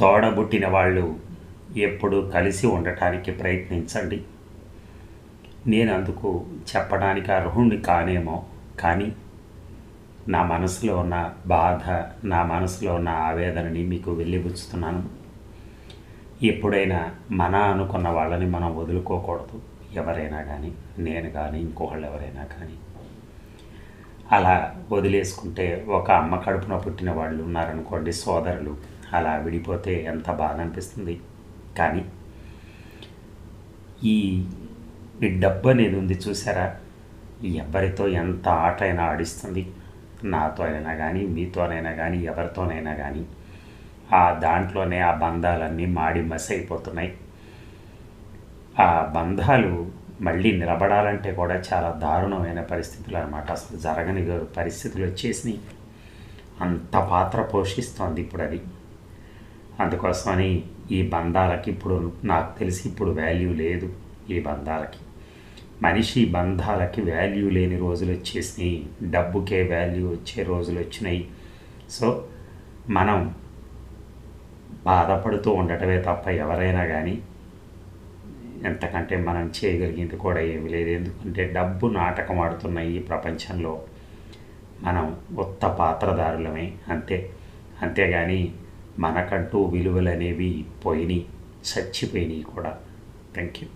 తోడబుట్టిన వాళ్ళు ఎప్పుడు కలిసి ఉండటానికి ప్రయత్నించండి. నేను అందుకు చెప్పడానికి అర్హుణ్ణి కానేమో కానీ నా మనసులో ఉన్న బాధ నా మనసులో ఉన్న ఆవేదనని మీకు వెళ్ళిపుచ్చుతున్నాను ఎప్పుడైనా మన అనుకున్న వాళ్ళని మనం వదులుకోకూడదు ఎవరైనా కానీ నేను కానీ ఇంకొకళ్ళు ఎవరైనా కానీ అలా వదిలేసుకుంటే ఒక అమ్మ కడుపున పుట్టిన వాళ్ళు ఉన్నారనుకోండి సోదరులు అలా విడిపోతే ఎంత బాధ అనిపిస్తుంది కానీ ఈ ఈ డబ్బు అనేది ఉంది చూసారా? ఎవరితో ఎంత ఆట అయినా ఆడిస్తుంది? నాతో అయినా కానీ మీతోనైనా కానీ ఎవరితోనైనా కానీ ఆ దాంట్లోనే ఆ బంధాలన్నీ మాడి మసి అయిపోతున్నాయి ఆ బంధాలు మళ్ళీ నిలబడాలంటే కూడా చాలా దారుణమైన పరిస్థితులు అనమాట అసలు జరగని పరిస్థితులు వచ్చేసినాయి. అంత పాత్ర పోషిస్తోంది ఇప్పుడు అది అందుకోసమని ఈ బంధాలకి ఇప్పుడు నాకు తెలిసి ఇప్పుడు వాల్యూ లేదు ఈ బంధాలకి. మనిషి బంధాలకి వాల్యూ లేని రోజులు వచ్చేసినాయి. డబ్బుకే వాల్యూ వచ్చే రోజులు వచ్చినాయి. సో మనం బాధపడుతూ ఉండటమే తప్ప ఎవరైనా కానీ ఎంతకంటే మనం చేయగలిగింది కూడా ఏమి లేదు. ఎందుకంటే డబ్బు నాటకం ఆడుతున్న ఈ ప్రపంచంలో. మనం ఉత్త పాత్రదారులమే అంతే. అంతేగాని మనకంటూ విలువలు అనేవి పోయినాయి చచ్చిపోయినాయి కూడా. Thank you